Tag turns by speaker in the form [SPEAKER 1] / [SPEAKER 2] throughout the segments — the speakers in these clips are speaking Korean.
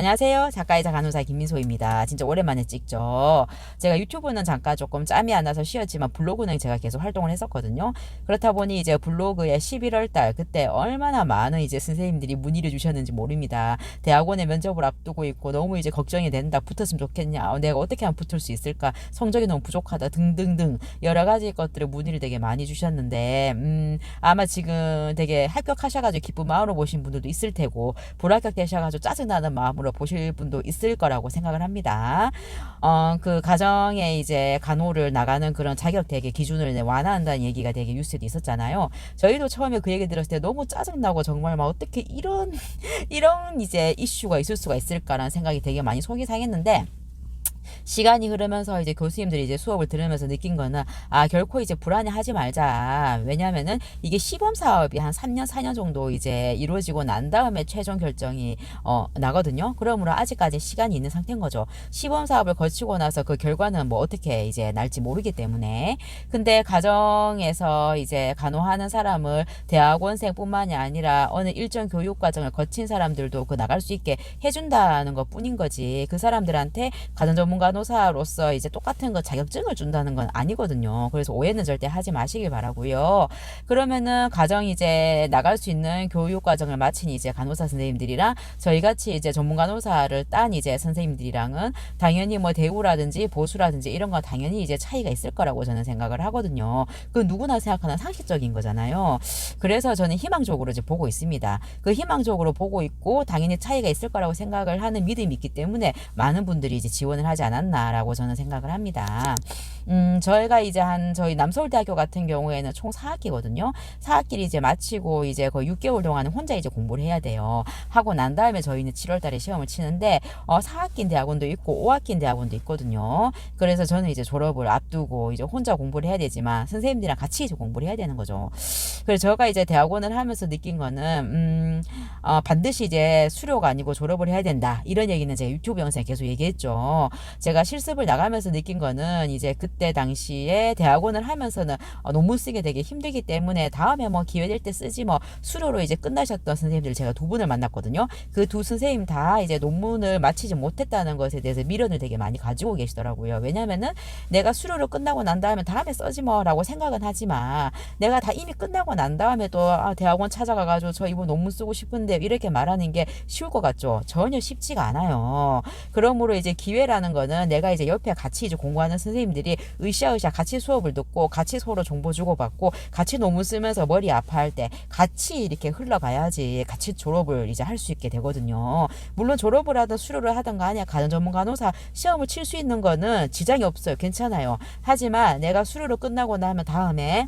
[SPEAKER 1] 안녕하세요. 작가이자 간호사 김민소입니다. 진짜 오랜만에 찍죠. 제가 유튜브는 잠깐 조금 짬이 안 나서 쉬었지만 블로그는 제가 계속 활동을 했었거든요. 그렇다 보니 이제 블로그에 11월 달 그때 얼마나 많은 이제 선생님들이 문의를 주셨는지 모릅니다. 대학원에 면접을 앞두고 있고 너무 이제 걱정이 된다. 붙었으면 좋겠냐. 어, 내가 어떻게 하면 붙을 수 있을까? 성적이 너무 부족하다. 등등등 여러 가지 것들을 문의를 되게 많이 주셨는데 음, 아마 지금 되게 합격하셔 가지고 기쁜 마음으로 보신 분들도 있을 테고 불합격 되셔 가지고 짜증나는 마음으로 보실 분도 있을 거라고 생각을 합니다. 어, 그 가정에 이제 간호를 나가는 그런 자격 되게 기준을 완화한다는 얘기가 되게 뉴스에도 있었잖아요. 저희도 처음에 그 얘기 들었을 때 너무 짜증나고 정말 막 어떻게 이런 이런 이제 이슈가 있을 수가 있을까라는 생각이 되게 많이 속이 상했는데 시간이 흐르면서 이제 교수님들이 이제 수업을 들으면서 느낀 거는 아 결코 이제 불안해하지 말자. 왜냐면은 이게 시범 사업이 한 3년 4년 정도 이제 이루어지고 난 다음에 최종 결정이 어 나거든요. 그러므로 아직까지 시간이 있는 상태인 거죠. 시범 사업을 거치고 나서 그 결과는 뭐 어떻게 이제 날지 모르기 때문에. 근데 가정에서 이제 간호하는 사람을 대학원생뿐만이 아니라 어느 일정 교육 과정을 거친 사람들도 그 나갈 수 있게 해준다는 것 뿐인 거지. 그 사람들한테 가정 전문 간호사로서 이제 똑같은 거 자격증을 준다는 건 아니거든요. 그래서 오해는 절대 하지 마시길 바라고요. 그러면은 가정 이제 나갈 수 있는 교육 과정을 마친 이제 간호사 선생님들이랑 저희 같이 이제 전문 간호사를 딴 이제 선생님들이랑은 당연히 뭐 대우라든지 보수라든지 이런 건 당연히 이제 차이가 있을 거라고 저는 생각을 하거든요. 그 누구나 생각하는 상식적인 거잖아요. 그래서 저는 희망적으로 이제 보고 있습니다. 그 희망적으로 보고 있고 당연히 차이가 있을 거라고 생각을 하는 믿음이 있기 때문에 많은 분들이 이제 지원을 하지 않았나라고 저는 생각을 합니다. 음, 저희가 이제 한 저희 남서울대학교 같은 경우에는 총 4학기거든요. 4학기를 이제 마치고 이제 거의 6개월 동안은 혼자 이제 공부를 해야 돼요. 하고 난 다음에 저희는 7월 달에 시험을 치는데 어 4학기인 대학원도 있고 5학기인 대학원도 있거든요. 그래서 저는 이제 졸업을 앞두고 이제 혼자 공부를 해야 되지만 선생님들이랑 같이 이제 공부를 해야 되는 거죠. 그래서 제가 이제 대학원을 하면서 느낀 거는 음, 어, 반드시 이제 수료가 아니고 졸업을 해야 된다. 이런 얘기는 제가 유튜브 영상에 계속 얘기했죠. 제가 실습을 나가면서 느낀 거는 이제 그때 당시에 대학원을 하면서는 어, 논문 쓰기 되게 힘들기 때문에 다음에 뭐 기회 될 때 쓰지 뭐 수료로 이제 끝나셨던 선생님들 제가 두 분을 만났거든요. 그 두 선생님 다 이제 논문을 마치지 못했다는 것에 대해서 미련을 되게 많이 가지고 계시더라고요. 왜냐면은 내가 수료로 끝나고 난 다음에 다음에 써지 뭐라고 생각은 하지만 내가 다 이미 끝나고 난 다음에 또 아, 대학원 찾아가가지고 저 이번 논문 쓰고 싶은데 이렇게 말하는 게 쉬울 것 같죠? 전혀 쉽지가 않아요. 그러므로 이제 기회라는 거는 내가 이제 옆에 같이 이제 공부하는 선생님들이 으쌰으쌰 같이 수업을 듣고 같이 서로 정보 주고받고 같이 논문 쓰면서 머리 아파할 때 같이 이렇게 흘러가야지 같이 졸업을 이제 할 수 있게 되거든요. 물론 졸업을 하든 수료를 하든 간에 가정 전문 간호사 시험을 칠 수 있는 거는 지장이 없어요. 괜찮아요. 하지만 내가 수료로 끝나고 나면 다음에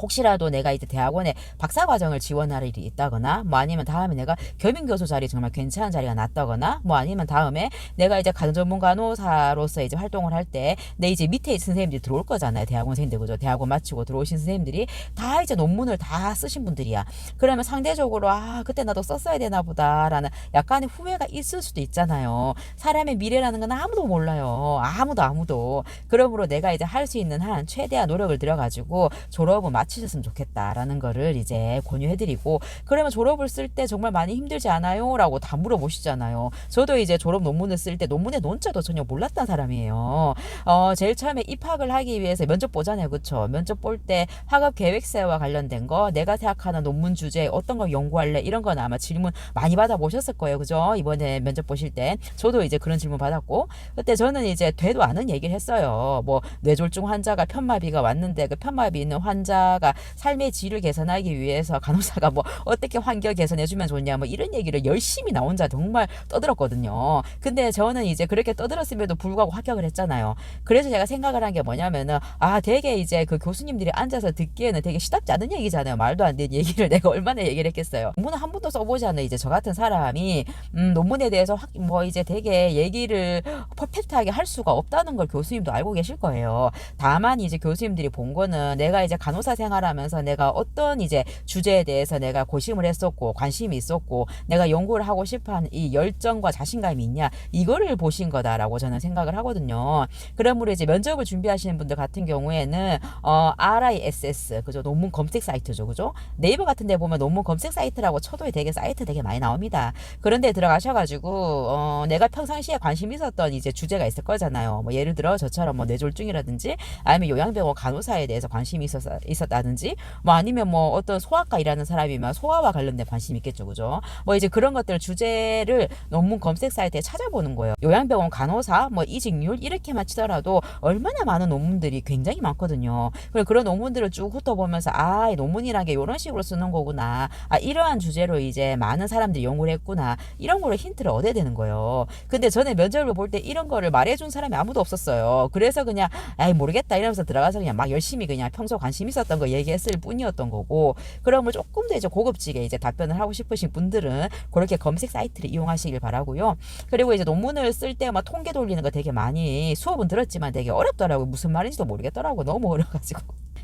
[SPEAKER 1] 혹시라도 내가 이제 대학원에 박사 과정을 지원할 일이 있다거나 뭐 아니면 다음에 내가 겸임 교수 자리 정말 괜찮은 자리가 났다거나 뭐 아니면 다음에 내가 이제 가정 전문 간호사로서 이제 활동을 할 때 내 이제 밑에 선생님들이 들어올 거잖아요. 대학원생들 그죠? 대학원 마치고 들어오신 선생님들이 다 이제 논문을 다 쓰신 분들이야. 그러면 상대적으로 아 그때 나도 썼어야 되나 보다라는 약간의 후회가 있을 수도 있잖아요. 사람의 미래라는 건 아무도 몰라요. 아무도 아무도. 그러므로 내가 이제 할 수 있는 한 최대한 노력을 들여가지고 졸업 을 마치셨으면 좋겠다라는 거를 이제 권유해드리고 그러면 졸업을 쓸 때 정말 많이 힘들지 않아요? 라고 다 물어보시잖아요. 저도 이제 졸업 논문을 쓸 때 논문의 논자도 전혀 몰랐던 사람이에요. 어, 제일 처음에 입학을 하기 위해서 면접 보잖아요. 그쵸? 면접 볼 때 학업 계획서와 관련된 거, 내가 생각하는 논문 주제, 어떤 걸 연구할래? 이런 건 아마 질문 많이 받아보셨을 거예요. 그죠? 이번에 면접 보실 때. 저도 이제 그런 질문 받았고, 그때 저는 이제 되도 않은 얘기를 했어요. 뭐, 뇌졸중 환자가 편마비가 왔는데 그 편마비 있는 환자 가 삶의 질을 개선하기 위해서 간호사가 뭐 어떻게 환경 개선해주면 좋냐 뭐 이런 얘기를 열심히 나 혼자 정말 떠들었거든요. 근데 저는 이제 그렇게 떠들었음에도 불구하고 합격을 했잖아요. 그래서 제가 생각을 한 게 뭐냐면은 아 되게 이제 그 교수님들이 앉아서 듣기에는 되게 시답지 않은 얘기잖아요. 말도 안 되는 얘기를 내가 얼마나 얘기를 했겠어요. 논문을 한 번도 써보지 않은 이제 저 같은 사람이 음, 논문에 대해서 확 뭐 이제 되게 얘기를 퍼펙트하게 할 수가 없다는 걸 교수님도 알고 계실 거예요. 다만 이제 교수님들이 본 거는 내가 이제 간호사 간호사 생활하면서 내가 어떤 이제 주제에 대해서 내가 고심을 했었고 관심이 있었고 내가 연구를 하고 싶어하는 이 열정과 자신감이 있냐 이거를 보신 거다라고 저는 생각을 하거든요. 그러므로 이제 면접을 준비하시는 분들 같은 경우에는 어, RISS 그죠 논문 검색 사이트죠 그죠 네이버 같은 데 보면 논문 검색 사이트라고 쳐도 되게 사이트 되게 많이 나옵니다. 그런데 들어가셔가지고 어, 내가 평상시에 관심 있었던 이제 주제가 있을 거잖아요. 뭐 예를 들어 저처럼 뭐 뇌졸중이라든지 아니면 요양병원 간호사에 대해서 관심이 있었, 있 었다든지 뭐 아니면 뭐 어떤 소아과 일하는 사람이면 소아와 관련된 관심이 있겠죠. 그죠? 뭐 이제 그런 것들 주제를 논문 검색 사이트에 찾아보는 거예요. 요양병원 간호사 뭐 이직률 이렇게만 치더라도 얼마나 많은 논문들이 굉장히 많거든요. 그리고 그런 논문들을 쭉 훑어보면서 아, 이 논문이란 게 이런 식으로 쓰는 거구나. 아, 이러한 주제로 이제 많은 사람들이 연구를 했구나. 이런 거를 힌트를 얻어야 되는 거예요. 근데 전에 면접을 볼 때 이런 거를 말해준 사람이 아무도 없었어요. 그래서 그냥 아이 모르겠다 이러면서 들어가서 그냥 막 열심히 그냥 평소 관심 있었던 거 얘기했을 뿐이었던 거고 그러면 조금 더 이제 고급지게 이제 답변을 하고 싶으신 분들은 그렇게 검색 사이트를 이용하시길 바라고요. 그리고 이제 논문을 쓸 때 막 통계 돌리는 거 되게 많이 수업은 들었지만 되게 어렵더라고요. 무슨 말인지도 모르겠더라고. 너무 어려가지고.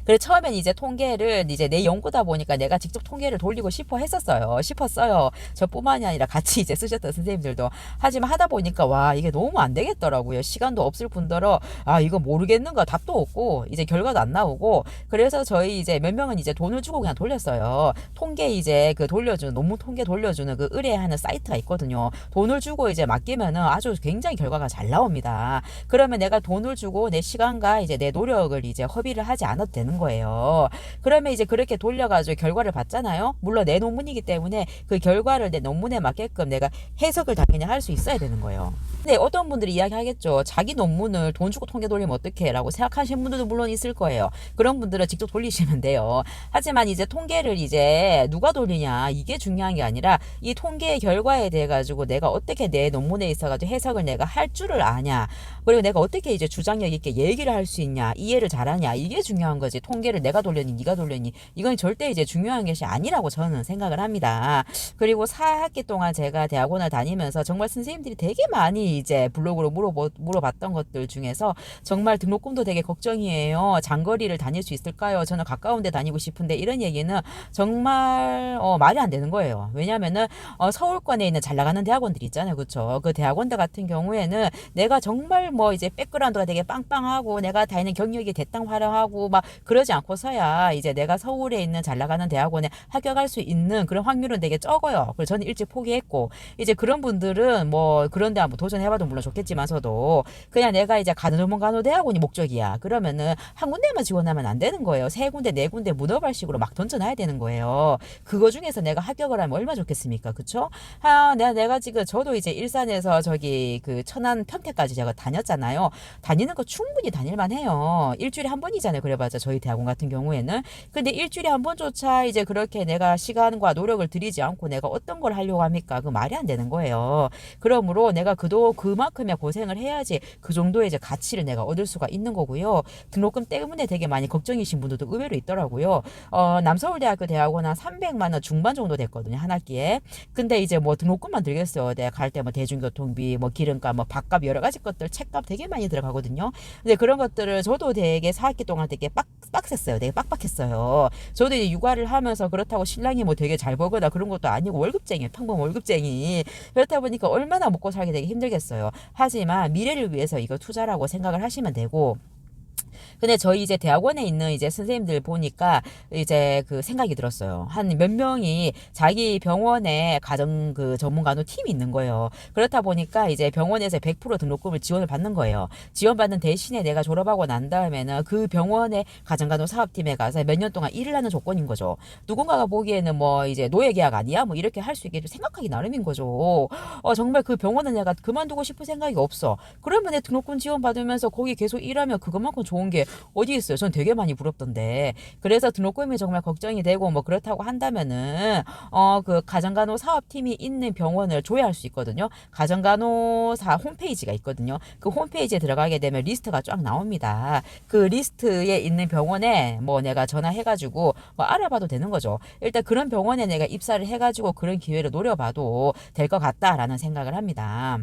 [SPEAKER 1] 그래 처음엔 이제 통계를 이제 내 연구다 보니까 내가 직접 통계를 돌리고 싶어 했었어요. 싶었어요. 저뿐만이 아니라 같이 이제 쓰셨던 선생님들도 하지만 하다 보니까 와 이게 너무 안 되겠더라고요. 시간도 없을 뿐더러 아 이거 모르겠는가 답도 없고 이제 결과도 안 나오고 그래서 저희 이제 몇 명은 이제 돈을 주고 그냥 돌렸어요. 통계 이제 그 돌려주는 논문 통계 돌려주는 그 의뢰하는 사이트가 있거든요. 돈을 주고 이제 맡기면은 아주 굉장히 결과가 잘 나옵니다. 그러면 내가 돈을 주고 내 시간과 이제 내 노력을 이제 허비를 하지 않아도 되는 거예요. 그러면 이제 그렇게 돌려가지고 결과를 봤잖아요. 물론 내 논문이기 때문에 그 결과를 내 논문에 맞게끔 내가 해석을 당연히 할 수 있어야 되는 거예요. 근데 어떤 분들이 이야기하겠죠. 자기 논문을 돈 주고 통계 돌리면 어떡해? 라고 생각하시는 분들도 물론 있을 거예요. 그런 분들은 직접 돌리시면 돼요. 하지만 이제 통계를 이제 누가 돌리냐 이게 중요한 게 아니라 이 통계의 결과에 대해 가지고 내가 어떻게 내 논문에 있어 가지고 해석을 내가 할 줄을 아냐. 그리고 내가 어떻게 이제 주장력 있게 얘기를 할 수 있냐. 이해를 잘하냐. 이게 중요한 거지. 통계를 내가 돌렸니 네가 돌렸니 이건 절대 이제 중요한 것이 아니라고 저는 생각을 합니다. 그리고 4학기 동안 제가 대학원을 다니면서 정말 선생님들이 되게 많이 이제 블로그로 물어보, 물어봤던 것들 중에서 정말 등록금도 되게 걱정이에요. 장거리를 다닐 수 있을까요? 저는 가까운 데 다니고 싶은데 이런 얘기는 정말 어, 말이 안 되는 거예요. 왜냐면은 어, 서울권에 있는 잘 나가는 대학원들이 있잖아요. 그렇죠? 그 대학원들 같은 경우에는 내가 정말 뭐 이제 백그라운드가 되게 빵빵하고 내가 다니는 경력이 대땅 활용하고 막 그 러지 않고서야 이제 내가 서울에 있는 잘 나가는 대학원에 합격할 수 있는 그런 확률은 되게 적어요. 그래서 저는 일찍 포기했고 이제 그런 분들은 뭐 그런 데 한번 도전해봐도 물론 좋겠지만서도 그냥 내가 이제 가는 간호 대학원이 목적이야. 그러면은 한 군데만 지원하면 안 되는 거예요. 세 군데 네 군데 문어발식으로 막 던져놔야 되는 거예요. 그거 중에서 내가 합격을 하면 얼마 좋겠습니까? 그쵸? 아, 내가 내가 지금 저도 이제 일산에서 저기 그 천안 평택까지 제가 다녔잖아요. 다니는 거 충분히 다닐만 해요. 일주일에 한 번이잖아요. 그래봤자 저희 대학원 같은 경우에는. 근데 일주일에 한 번조차 이제 그렇게 내가 시간과 노력을 들이지 않고 내가 어떤 걸 하려고 합니까? 그 말이 안 되는 거예요. 그러므로 내가 그도 그만큼의 고생을 해야지 그 정도의 이제 가치를 내가 얻을 수가 있는 거고요. 등록금 때문에 되게 많이 걱정이신 분들도 의외로 있더라고요. 어, 남서울대학교 대학원 한 300만 원 중반 정도 됐거든요. 한 학기에. 근데 이제 뭐 등록금만 들겠어요. 내가 갈 때 뭐 대중교통비, 뭐 기름값, 뭐 밥값 여러 가지 것들 책값 되게 많이 들어가거든요. 근데 그런 것들을 저도 되게 4학기 동안 되게 빡 빡셌어요. 되게 빡빡했어요. 저도 이제 육아를 하면서 그렇다고 신랑이 뭐 되게 잘 벌거나 그런 것도 아니고 월급쟁이, 평범 월급쟁이. 그렇다 보니까 얼마나 먹고 살기 되게 힘들겠어요. 하지만 미래를 위해서 이거 투자라고 생각을 하시면 되고 근데 저희 이제 대학원에 있는 이제 선생님들 보니까 이제 그 생각이 들었어요. 한 몇 명이 자기 병원에 가정 그 전문간호 팀이 있는 거예요. 그렇다 보니까 이제 병원에서 100% 등록금을 지원을 받는 거예요. 지원받는 대신에 내가 졸업하고 난 다음에는 그 병원의 가정간호 사업팀에 가서 몇 년 동안 일을 하는 조건인 거죠. 누군가가 보기에는 뭐 이제 노예 계약 아니야? 뭐 이렇게 할 수 있게 생각하기 나름인 거죠. 어, 정말 그 병원은 내가 그만두고 싶은 생각이 없어. 그러면 내 등록금 지원 받으면서 거기 계속 일하면 그것만큼 좋은 게 어디 있어요? 전 되게 많이 부럽던데. 그래서 등록금이 정말 걱정이 되고 뭐 그렇다고 한다면은 어 그 가정간호 사업팀이 있는 병원을 조회할 수 있거든요. 가정간호사 홈페이지가 있거든요. 그 홈페이지에 들어가게 되면 리스트가 쫙 나옵니다. 그 리스트에 있는 병원에 뭐 내가 전화해가지고 뭐 알아봐도 되는 거죠. 일단 그런 병원에 내가 입사를 해가지고 그런 기회를 노려봐도 될 것 같다라는 생각을 합니다.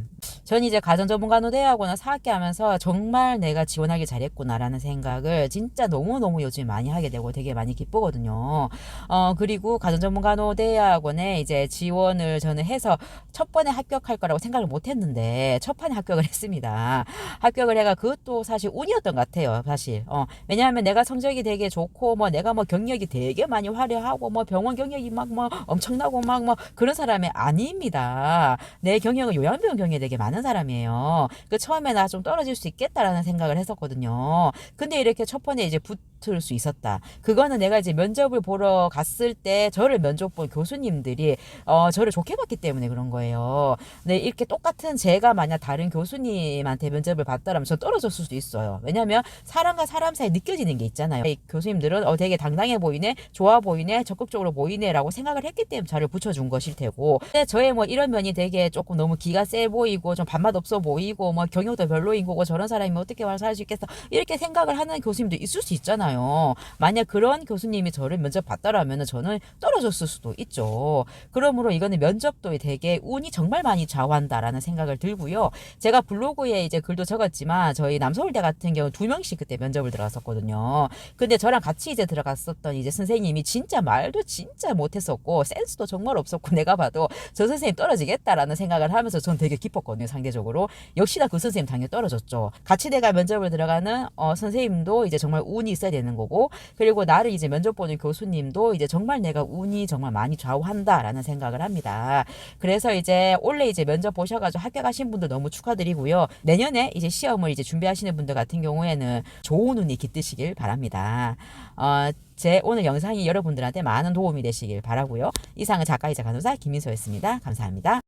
[SPEAKER 1] 전 이제 가정전문간호대학원을 4학기 하면서 정말 내가 지원하기 잘했구나라는 생각 생각을 진짜 너무너무 요즘 많이 하게 되고 되게 많이 기쁘거든요. 어, 그리고 가정전문간호대학원에 이제 지원을 저는 해서 첫 번에 합격할 거라고 생각을 못 했는데 첫 판에 합격을 했습니다. 합격을 해가 그것도 사실 운이었던 것 같아요. 사실. 어, 왜냐하면 내가 성적이 되게 좋고 뭐 내가 뭐 경력이 되게 많이 화려하고 뭐 병원 경력이 막 뭐 엄청나고 막 뭐 그런 사람이 아닙니다. 내 경력은 요양병원 경력이 되게 많은 사람이에요. 그 처음에 나 좀 떨어질 수 있겠다라는 생각을 했었거든요. 근데 이렇게 첫 번에 이제 붙을 수 있었다. 그거는 내가 이제 면접을 보러 갔을 때 저를 면접 본 교수님들이 어 저를 좋게 봤기 때문에 그런 거예요. 네, 이렇게 똑같은 제가 만약 다른 교수님한테 면접을 봤다라면 저 떨어졌을 수도 있어요. 왜냐면 사람과 사람 사이에 느껴지는 게 있잖아요. 이 교수님들은 어 되게 당당해 보이네, 좋아 보이네, 적극적으로 보이네라고 생각을 했기 때문에 저를 붙여준 것일 테고. 근데 저의 뭐 이런 면이 되게 조금 너무 기가 세 보이고 좀 밥맛 없어 보이고 뭐 경력도 별로인 거고 저런 사람이 어떻게 와서 할수 있겠어 이렇게 생각을 하는 교수님도 있을 수 있잖아요. 만약 그런 교수님이 저를 면접 봤다라면 저는 떨어졌을 수도 있죠. 그러므로 이거는 면접도 되게 운이 정말 많이 좌우한다라는 생각을 들고요. 제가 블로그에 이제 글도 적었지만 저희 남서울대 같은 경우 두 명씩 그때 면접을 들어갔었거든요. 근데 저랑 같이 이제 들어갔었던 이제 선생님이 진짜 말도 진짜 못했었고 센스도 정말 없었고 내가 봐도 저 선생님 떨어지겠다라는 생각을 하면서 전 되게 기뻤거든요 상대적으로 역시나 그 선생님 당연히 떨어졌죠 같이 내가 면접을 들어가는 어, 선생님도 이제 정말 운이 있어야 되는 거고 그리고 나를 이제 면접 보는 교수님도 이제 정말 내가 운이 정말 많이 좌우한다라는 생각을 합니다 그래서 이제 올해 이제 면접 보셔가지고 합격하신 분들 너무 축하드리고요 내년에 이제 시험을 이제 준비하시는 분들 같은 경우에는 좋은 운이 깃드시길 바랍니다 어, 제 오늘 영상이 여러분들한테 많은 도움이 되시길 바라고요. 이상은 작가이자 간호사 김민소였습니다. 감사합니다.